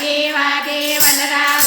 વાગે વનરા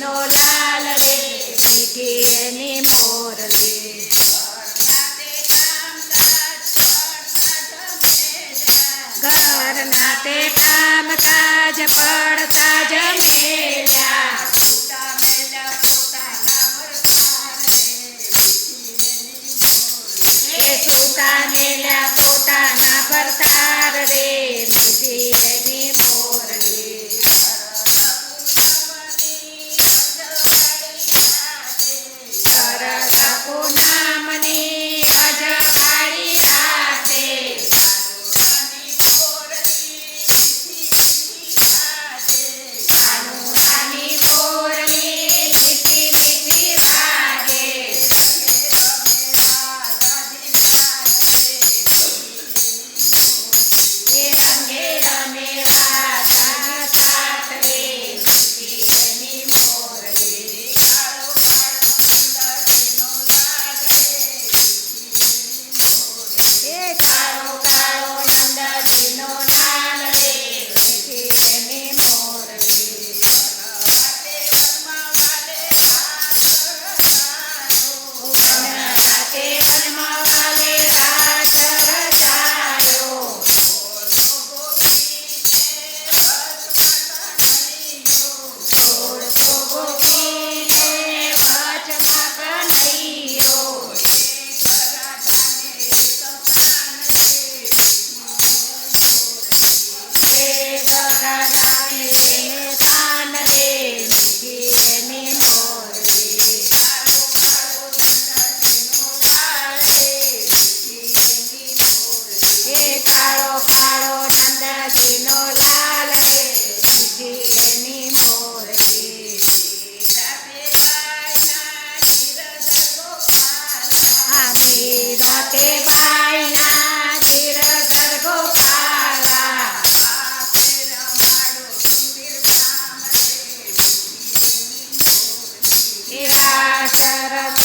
નો લાલ રે શીખી એની મોરલી ઘરના તે કામ કાજ પડતા જ મેલા. સરસ